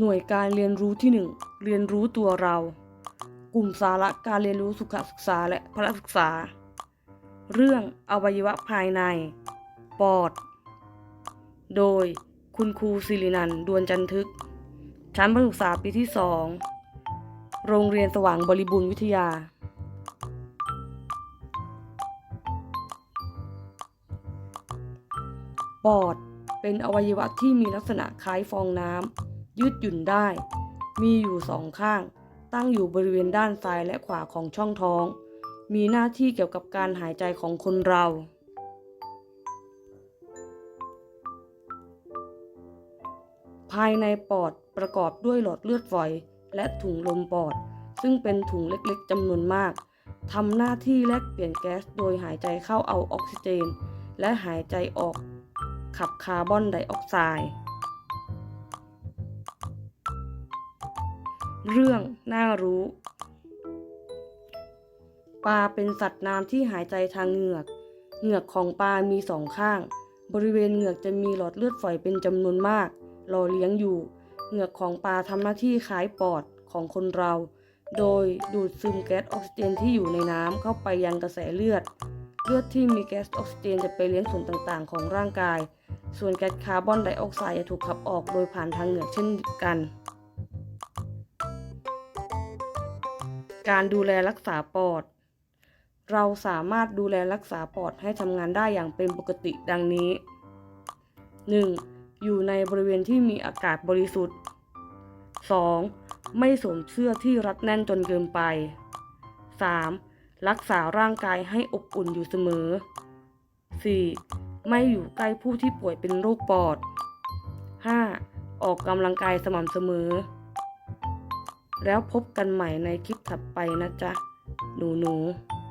หน่วยการเรียนรู้ที่ 1 เรียนรู้ตัวเรา กลุ่มสาระการเรียนรู้สุขศึกษาและพละศึกษา เรื่องอวัยวะภายใน ปอด โดยคุณครูสิรินันท์ดวนจันทึก ชั้นประถมศึกษาปีที่ 2 โรงเรียนสว่างบริบูรณ์วิทยา ปอดเป็นอวัยวะที่มีลักษณะคล้ายฟองน้ำ ยืดหยุ่นได้ มีอยู่สองข้าง ตั้งอยู่บริเวณด้านซ้ายและขวาของช่องท้อง มีหน้าที่เกี่ยวกับการหายใจของคนเรา ภายในปอดประกอบด้วยหลอดเลือดฝอย และถุงลมปอด ซึ่งเป็นถุงเล็กๆจำนวนมากทำหน้าที่แลกเปลี่ยนแก๊สโดยหายใจเข้าเอาออกซิเจน และหายใจออกขับคาร์บอนไดออกไซด์ เรื่องน่ารู้ ปลาเป็นสัตว์น้ำที่หายใจทางเหงือก เหงือกของปลามีสองข้าง บริเวณเหงือกจะมีหลอดเลือดฝอยเป็นจำนวนมากหล่อเลี้ยงอยู่ เหงือกของปลาทำหน้าที่คล้ายปอดของคนเรา โดยดูดซึมแก๊สออกซิเจนที่อยู่ในน้ำเข้าไปยังกระแสเลือด เลือดที่มีแก๊สออกซิเจนจะไปเลี้ยงส่วนต่างๆ ของร่างกาย ส่วนแก๊สคาร์บอนไดออกไซด์จะถูกขับออกโดยผ่านทางเหงือกเช่นกัน การดูแลรักษาปอด เราสามารถดูแลรักษาปอดให้ทำงานได้อย่างเป็นปกติดังนี้ 1. อยู่ในบริเวณที่มีอากาศบริสุทธิ์ 2. ไม่สวมเสื้อที่รัดแน่นจนเกินไป 3. รักษาร่างกายให้อบอุ่นอยู่เสมอ 4. ไม่อยู่ใกล้ผู้ที่ป่วยเป็นโรคปอด 5. ออกกำลังกายสม่ำเสมอ แล้วพบกันใหม่ในคลิปถัดไปนะจ๊ะหนูหนูๆ